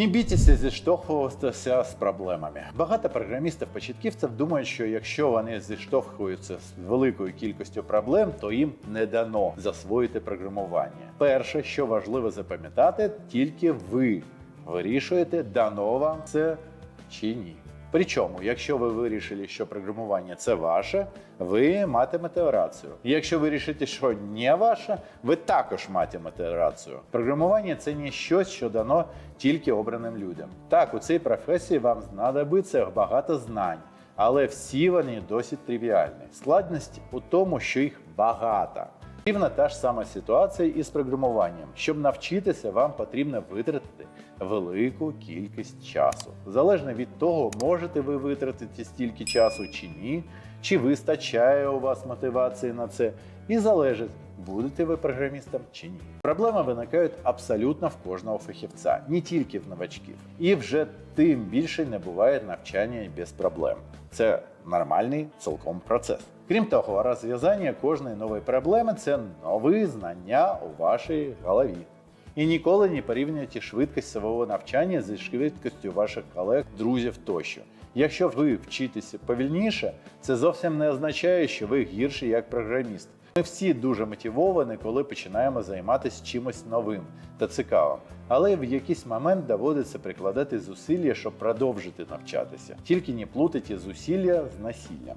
Не бійтеся зіштовхуватися з проблемами. Багато програмістів-початківців думають, що якщо вони зіштовхуються з великою кількістю проблем, то їм не дано засвоїти програмування. Перше, що важливо запам'ятати, тільки ви вирішуєте, дано вам це чи ні. Причому, якщо ви вирішили, що програмування це ваше, ви матимете рацію. Якщо ви вирішите, що не ваше, ви також матимете рацію. Програмування це не щось, що дано тільки обраним людям. Так, у цій професії вам знадобиться багато знань, але всі вони досить тривіальні. Складність у тому, що їх багато. Рівна та ж сама ситуація із програмуванням. Щоб навчитися, вам потрібно витратити велику кількість часу. Залежно від того, можете ви витратити стільки часу чи ні, чи вистачає у вас мотивації на це, і залежить, будете ви програмістом чи ні. Проблеми виникають абсолютно в кожного фахівця, не тільки в новачків. І вже тим більше не буває навчання без проблем. Це нормальний цілком процес. Крім того, розв'язання кожної нової проблеми це нові знання у вашій голові. І ніколи не порівнюйте швидкість свого навчання зі швидкістю ваших колег, друзів тощо. Якщо ви вчитеся повільніше, це зовсім не означає, що ви гірші як програміст. Ми всі дуже мотивовані, коли починаємо займатися чимось новим та цікавим. Але в якийсь момент доводиться прикладати зусилля, щоб продовжити навчатися. Тільки не плутайте зусилля з насиллям.